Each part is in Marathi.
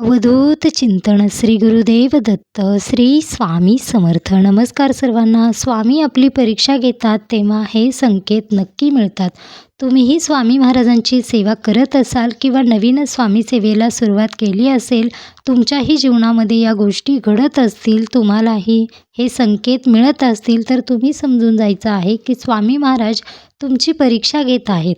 अवधूत चिंतन श्री गुरुदेव दत्त श्री स्वामी समर्थ. नमस्कार सर्वांना. स्वामी आपली परीक्षा घेतात तेव्हा हे संकेत नक्की मिळतात. तुम्हीही स्वामी महाराजांची सेवा करत असाल किंवा नवीन स्वामी सेवेला सुरुवात केली असेल तुमच्याही जीवनामध्ये या गोष्टी घडत असतील तुम्हालाही हे संकेत मिळत असतील तर तुम्ही समजून जायचं आहे की स्वामी महाराज तुमची परीक्षा घेत आहेत.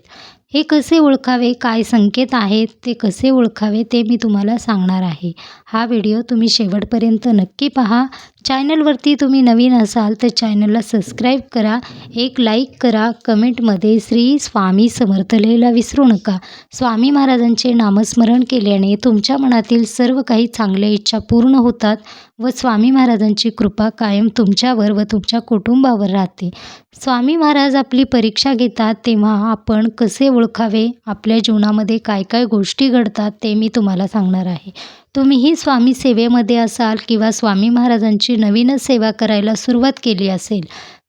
हे कसे ओळखावे? काय संकेत आहेत? ते कसे ओळखावे? ते मी तुम्हाला सांगणार आहे. हा व्हिडिओ तुम्ही शेवटपर्यंत नक्की पहा. चॅनलवरती तुम्ही नवीन असाल तर चॅनलला सबस्क्राईब करा एक लाईक करा कमेंटमध्ये श्री स्वामी समर्थ लिहायला विसरू नका. स्वामी महाराजांचे नामस्मरण केल्याने तुमच्या मनातील सर्व काही चांगल्या इच्छा पूर्ण होतात व स्वामी महाराजांची कृपा कायम तुमच्यावर व तुमच्या कुटुंबावर राहते. स्वामी महाराज आपली परीक्षा घेतात तेव्हा आपण कसे ओळखावे आपल्या जीवनामध्ये काय काय गोष्टी घडतात ते मी तुम्हाला सांगणार आहे. तुम्हीही स्वामी सेवेमध्ये असाल किंवा स्वामी महाराजांची नवीनच सेवा करायला सुरुवात केली असेल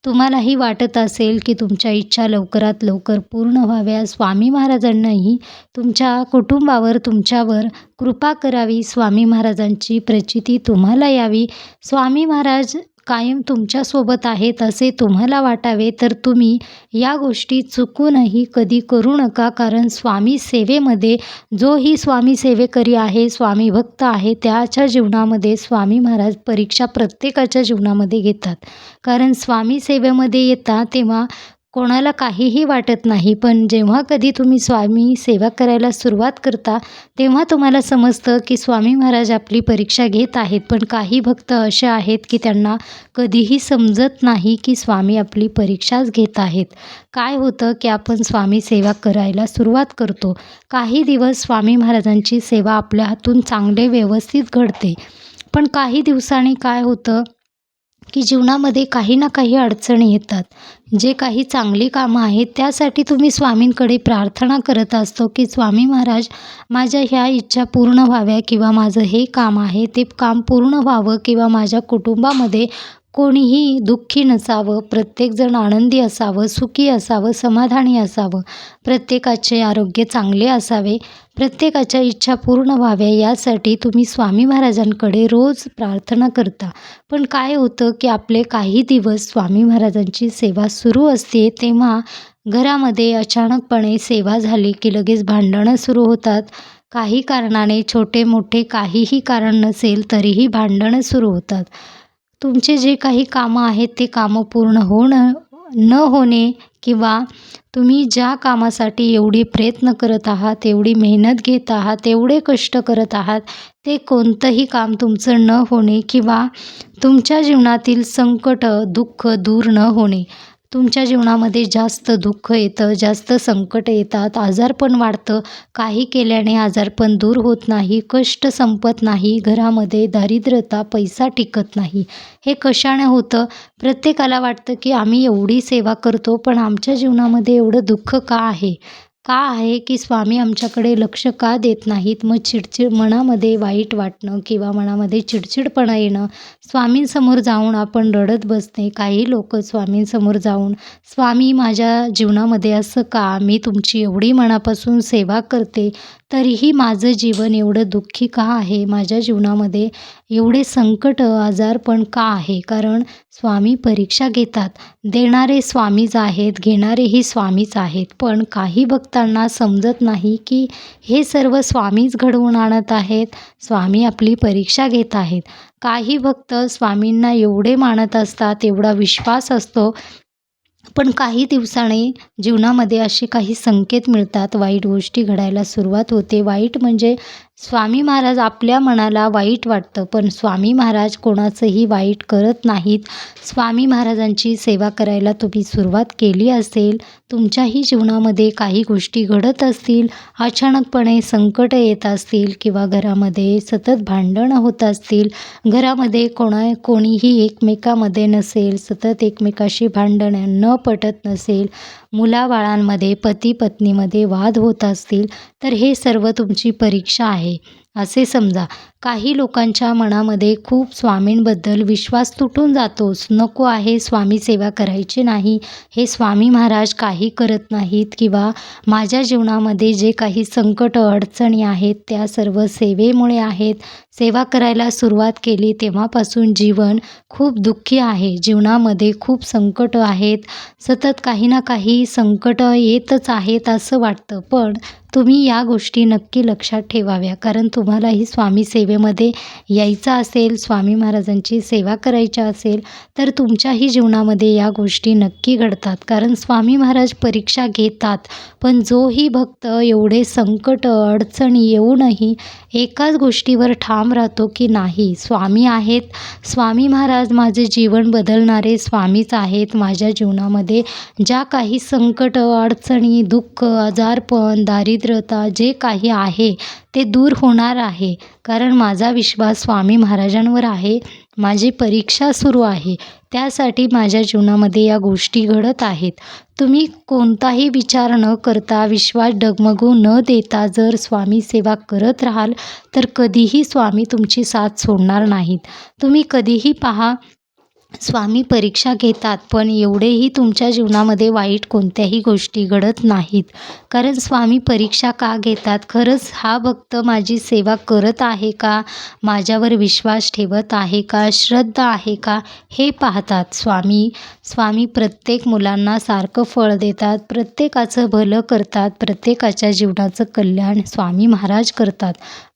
तुम्हालाही वाटत असेल की तुमच्या इच्छा लवकरात लवकर पूर्ण व्हाव्या. स्वामी महाराजांनाही तुमच्या कुटुंबावर तुमच्यावर कृपा करावी. स्वामी महाराजांची प्रचिती तुम्हाला यावी. स्वामी महाराज कायम तुमच्यासोबत आहेत असे तुम्हाला वाटावे तर तुम्ही या गोष्टी चुकूनही कधी करू नका. कारण स्वामी सेवेमध्ये जो ही स्वामी सेवेकरी आहे स्वामी भक्त आहे त्याच्या जीवनामध्ये स्वामी महाराज परीक्षा प्रत्येकाच्या जीवनामध्ये घेतात. कारण स्वामी सेवेमध्ये येता तेव्हा कोणाला काहीही वाटत नाही पण जेव्हा कधी तुम्ही स्वामी सेवा करायला सुरुवात करता तेव्हा तुम्हाला समजतं की स्वामी महाराज आपली परीक्षा घेत आहेत पण काही भक्त असे आहेत की त्यांना कधीही समजत नाही की स्वामी आपली परीक्षाच घेत आहेत. काय होतं की आपण स्वामी सेवा करायला सुरुवात करतो. काही दिवस स्वामी महाराजांची सेवा आपल्या हातून चांगले व्यवस्थित घडते. पण काही दिवसांनी काय होतं की जीवनामध्ये काही ना काही अडचणी येतात. जे काही चांगली कामं आहेत त्यासाठी तुम्ही स्वामींकडे प्रार्थना करत असतो की स्वामी महाराज माझ्या ह्या इच्छा पूर्ण व्हाव्या किंवा माझं हे काम आहे ते काम पूर्ण व्हावं किंवा माझ्या कुटुंबामध्ये कोणीही दुःखी नसावं प्रत्येकजण आनंदी असावं सुखी असावं समाधानी असावं प्रत्येकाचे आरोग्य चांगले असावे प्रत्येकाच्या इच्छा पूर्ण व्हाव्या यासाठी तुम्ही स्वामी महाराजांकडे रोज प्रार्थना करता. पण काय होतं की आपले काही दिवस स्वामी महाराजांची सेवा सुरू असते तेव्हा घरामध्ये अचानकपणे सेवा झाली की लगेच भांडणं सुरू होतात. काही कारणाने छोटे मोठे काहीही कारण नसेल तरीही भांडणं सुरू होतात. तुमचे जे काही कामं आहेत ते कामं पूर्ण होणं न होणे किंवा तुम्ही ज्या कामासाठी एवढी प्रयत्न करत आहात एवढी मेहनत घेत आहात एवढे कष्ट करत आहात ते कोणतंही काम तुमचं न होणे किंवा तुमच्या जीवनातील संकट दुःख दूर न होणे तुमच्या जीवनामध्ये जास्त दुःख येतं जास्त संकट येतात आजारपण वाढतं. काही केल्याने आजारपण दूर होत नाही कष्ट संपत नाही घरामध्ये दारिद्र्यता पैसा टिकत नाही. हे कशाने होतं? प्रत्येकाला वाटतं की आम्ही एवढी सेवा करतो पण आमच्या जीवनामध्ये एवढं दुःख का आहे? का आहे की स्वामी आमच्याकडे लक्ष का देत नाहीत? मग चिडचिड मनामध्ये वाईट वाटणं किंवा मनामध्ये चिडचिडपणा येणं स्वामींसमोर जाऊन आपण रडत बसणे काही लोक स्वामींसमोर जाऊन स्वामी माझ्या जीवनामध्ये असं का? मी तुमची एवढी मनापासून सेवा करते तरीही माझं जीवन एवढं दुःखी का आहे? माझ्या जीवनामध्ये एवढे संकट आजारपण का आहे? कारण स्वामी परीक्षा घेतात. देणारे स्वामीच आहेत घेणारेही स्वामीच आहेत. पण काही भक्तांना समजत नाही की हे सर्व स्वामीच घडवून आणत आहेत. स्वामी आपली परीक्षा घेत आहेत. काही भक्त स्वामींना एवढे मानत असतात एवढा विश्वास असतो पण काही दिवसाने जीवनामध्ये असे काही संकेत मिळतात. वाईट गोष्टी घडायला सुरुवात होते. वाईट म्हणजे स्वामी महाराज आपल्या मनाला वाईट वाटतं पण स्वामी महाराज कोणाचंही वाईट करत नाहीत. स्वामी महाराजांची सेवा करायला तुम्ही सुरुवात केली असेल तुमच्याही जीवनामध्ये काही गोष्टी घडत असतील अचानकपणे संकट येत असतील किंवा घरामध्ये सतत भांडणं होत असतील घरामध्ये कोणा कोणीही एकमेकामध्ये नसेल सतत एकमेकाशी भांडणं न पटत नसेल मुलाबाळांमध्ये पती पत्नीमध्ये वाद होत असतील तर हे सर्व तुमची परीक्षा आहे. असे समजा. काही लोकांच्या मनामध्ये खूप स्वामींबद्दल विश्वास तुटून जातोच. नको आहे स्वामी सेवा करायची नाही. हे स्वामी महाराज काही करत नाहीत किंवा माझ्या जीवनामध्ये जे काही संकट अडचणी आहेत त्या सर्व सेवेमुळे आहेत. सेवा करायला सुरुवात केली तेव्हापासून जीवन खूप दुःखी आहे. जीवनामध्ये खूप संकट आहेत. सतत काही ना काही संकट येतच आहेत असं वाटतं. पण तुम्ही या गोष्टी नक्की लक्षात ठेवाव्या. कारण तुम्हालाही स्वामी सेवेमध्ये यायचं असेल स्वामी महाराजांची सेवा करायची असेल तर तुमच्याही जीवनामध्ये या गोष्टी नक्की घडतात. कारण स्वामी महाराज परीक्षा घेतात पण जोही भक्त एवढे संकट अडचणी येऊनही एकाच गोष्टीवर ठाम राहतो की नाही. स्वामी आहेत स्वामी महाराज माझे जीवन बदलणारे स्वामीच आहेत. माझ्या जीवनामध्ये ज्या काही संकट अडचणी दुःख आजारपण दारिद्र्यता जे काही आहे ते दूर होणार आहे. कारण माझा विश्वास स्वामी महाराजांवर आहे. माझी परीक्षा सुरू आहे. त्यासाठी माझ्या जीवनामध्ये या गोष्टी घडत आहेत. तुम्ही कोणताही विचार न करता विश्वास डगमगू न देता जर स्वामी सेवा करत राहाल तर कधीही स्वामी तुमची साथ सोडणार नाहीत. तुम्ही कधीही पहा स्वामी परीक्षा घेतात पण एवढेही तुमच्या जीवनामध्ये वाईट कोणत्याही गोष्टी घडत नाहीत. कारण स्वामी परीक्षा का घेतात? खरंच हा भक्त माझी सेवा करत आहे का? माझ्यावर विश्वास ठेवत आहे का? श्रद्धा आहे का? हे पाहतात स्वामी. स्वामी प्रत्येक मुलांना सारखं फळ देतात प्रत्येकाचं भलं करतात प्रत्येकाच्या जीवनाचं कल्याण स्वामी महाराज करतात.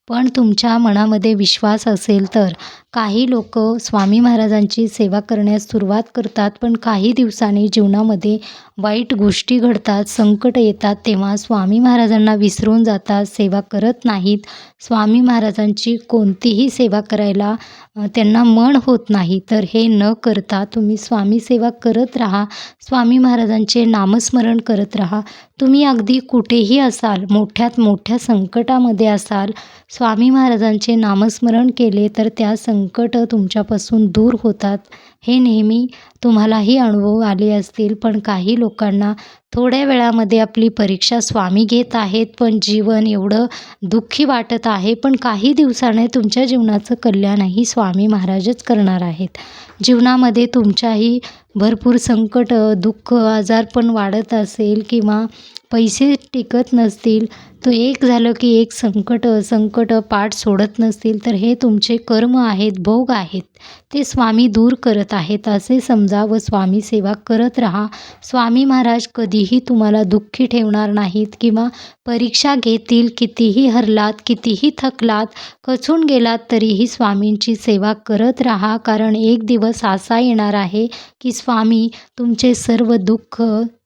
पण तुमच्या मनामध्ये विश्वास असेल तर. काही लोक स्वामी महाराजांची सेवा करण्यास सुरुवात करतात पण काही दिवसांनी जीवनामध्ये वाईट गोष्टी घडतात संकट येतात तेव्हा स्वामी महाराजांना विसरून जातात सेवा करत नाहीत. स्वामी महाराजांची कोणतीही सेवा करायला त्यांना मन होत नाही. तर हे न करता तुम्ही स्वामी सेवा करत राहा. स्वामी महाराजांचे नामस्मरण करत राहा. तुम्ही अगदी कुठेही असाल मोठ्यात मोठ्या संकटामध्ये असाल स्वामी महाराजांचे नामस्मरण केले तर त्या संकट तुमच्यापासून दूर होतात. हे नेहमी तुम्हालाही अनुभव आले असतील पण काही लोकांना थोड्या वेळामध्ये आपली परीक्षा स्वामी घेत आहेत पण जीवन एवढं दुःखी वाटत आहे. पण काही दिवसाने तुमच्या जीवनाचं कल्याणही स्वामी महाराजच करणार आहेत. जीवनामध्ये तुमच्याही भरपूर संकट दुःख आजार पण वाढत असेल किंवा पैसे टिकत नसतील तो एक झालं की एक संकट संकट पाठ सोडत नसतील तर हे तुमचे कर्म आहेत भोग आहेत. ते स्वामी दूर करत आहेत असे समजा व स्वामी सेवा करत राहा. स्वामी महाराज कधीही तुम्हाला दुःखी ठेवणार नाहीत किंवा परीक्षा घेतील कितीही हरलात कितीही थकलात खचून गेलात तरीही स्वामींची सेवा करत राहा. कारण एक दिवस असा येणार आहे की स्वामी तुमचे सर्व दुःख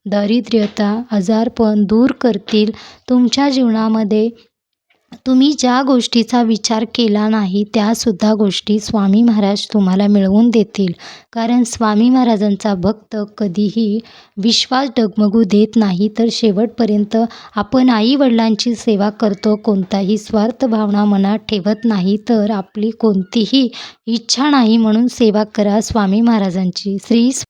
दारिद्र्यता आजारपण दूर करतील. तुमच्या जीवनामध्ये तुम्ही ज्या गोष्टीचा विचार केला नाही त्यासुद्धा गोष्टी स्वामी महाराज तुम्हाला मिळवून देतील. कारण स्वामी महाराजांचा भक्त कधीही विश्वास डगमगू देत नाही तर शेवटपर्यंत आपण आईवडिलांची सेवा करतो. कोणताही स्वार्थ भावना मनात ठेवत नाही तर आपली कोणतीही इच्छा नाही म्हणून सेवा करा. स्वामी महाराजांची श्री